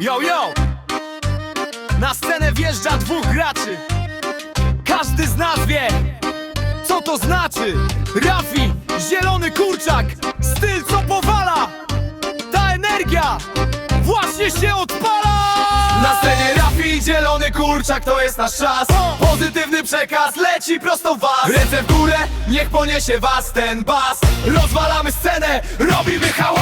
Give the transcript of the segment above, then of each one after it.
Yo, yo! Na scenę wjeżdża dwóch graczy. Każdy z nas wie Co to znaczy. Rafi, zielony kurczak Styl co powala. Ta energia Właśnie się odpala. Na scenie Rafi, zielony kurczak To jest nasz czas. Pozytywny przekaz leci prosto w was. Ręce w górę, niech poniesie was ten bas. Rozwalamy scenę, robimy hałas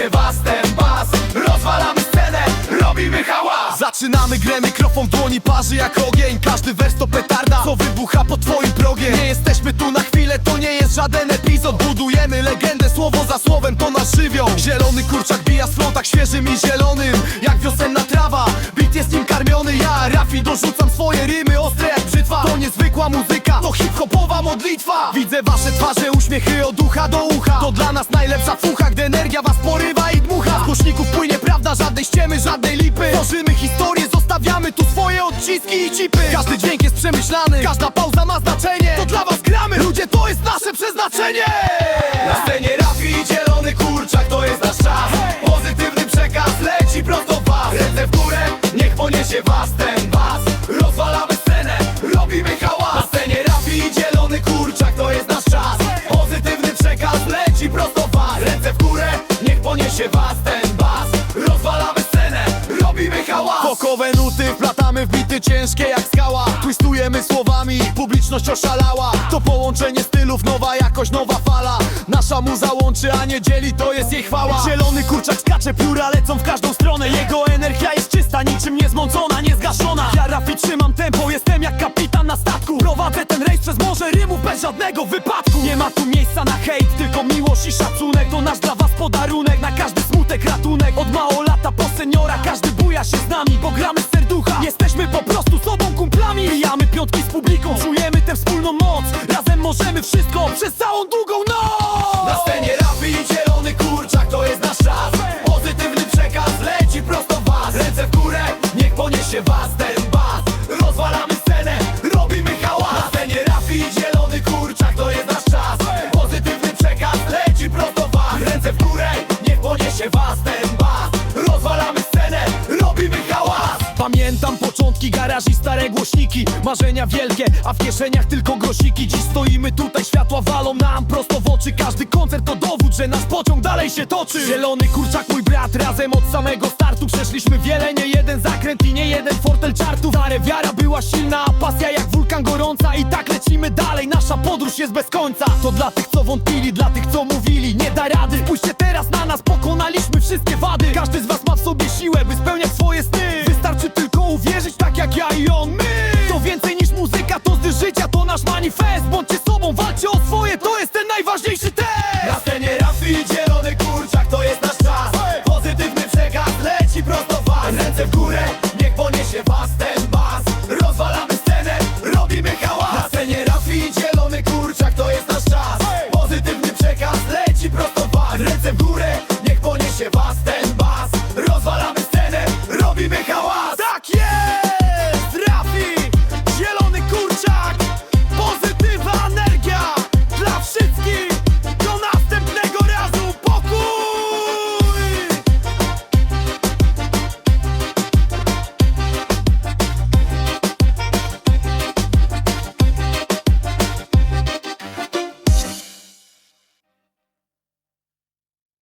poniesie was ten bas. Rozwalamy scenę, robimy hałas. Zaczynamy grę, mikrofon w dłoni parzy jak ogień. Każdy wers to petarda, co wybucha po twoim progiem. Nie jesteśmy tu na chwilę, to nie jest żaden epizod. Budujemy legendę, słowo za słowem, to nasz żywioł Zielony kurczak bija swą tak świeżym i zielonym Jak wiosenna trawa, bit jest nim karmiony Ja, Rafi, dorzucam swoje rymy, ostre jak brzytwa To niezwykła muzyka, to hip-hopowa modlitwa. Widzę wasze twarze, uśmiechy od ucha do ucha. To dla nas najlepsza fucha, gdy energia was porywa ściemy, żadnej lipy. Tworzymy historię, zostawiamy tu swoje odciski i chipy. Każdy dźwięk jest przemyślany, każda pauza ma znaczenie Fokowe nuty wplatamy w bity ciężkie jak skała. Twistujemy słowami, publiczność oszalała. To połączenie stylów, nowa jakość, nowa fala. Nasza muza łączy, a nie dzieli, to jest jej chwała. Zielony kurczak skacze, pióra lecą w każdą stronę. Jego energia jest czysta, niczym niezmącona, niezgaszona. Ja Rafi trzymam tempo, jestem jak kapitan na statku. Prowadzę przez morze rymów bez żadnego wypadku. Nie ma tu miejsca na hejt, tylko miłość i szacunek. To nasz dla was podarunek, na każdy smutek ratunek. Od mało lata po seniora, każdy buja się z nami Bo gramy z serducha, jesteśmy po prostu sobą kumplami. Bijamy piątki z publiką, czujemy tę wspólną moc. Razem możemy wszystko przez całą długą noc. Na scenie Rafi i zielony kurczak, to jest nasz czas. Pozytywny przekaz leci prosto w was. Ręce w górę, niech poniesie was ten Pamiętam początki garaż i stare głośniki. Marzenia wielkie, a w kieszeniach tylko grosiki. Dziś stoimy tutaj, światła walą nam prosto w oczy. Każdy koncert to dowód, że nasz pociąg dalej się toczy. Zielony kurczak, mój brat, razem od samego startu Przeszliśmy wiele, nie jeden zakręt i nie jeden fortel czartów Stare wiara była silna, a pasja jak wulkan gorąca. I tak lecimy dalej, nasza podróż jest bez końca. To dla tych co wątpili, dla tych co mówili Nie da rady, spójrzcie teraz na nas, pokonaliśmy wszystkie wady. Każdy z manifesto.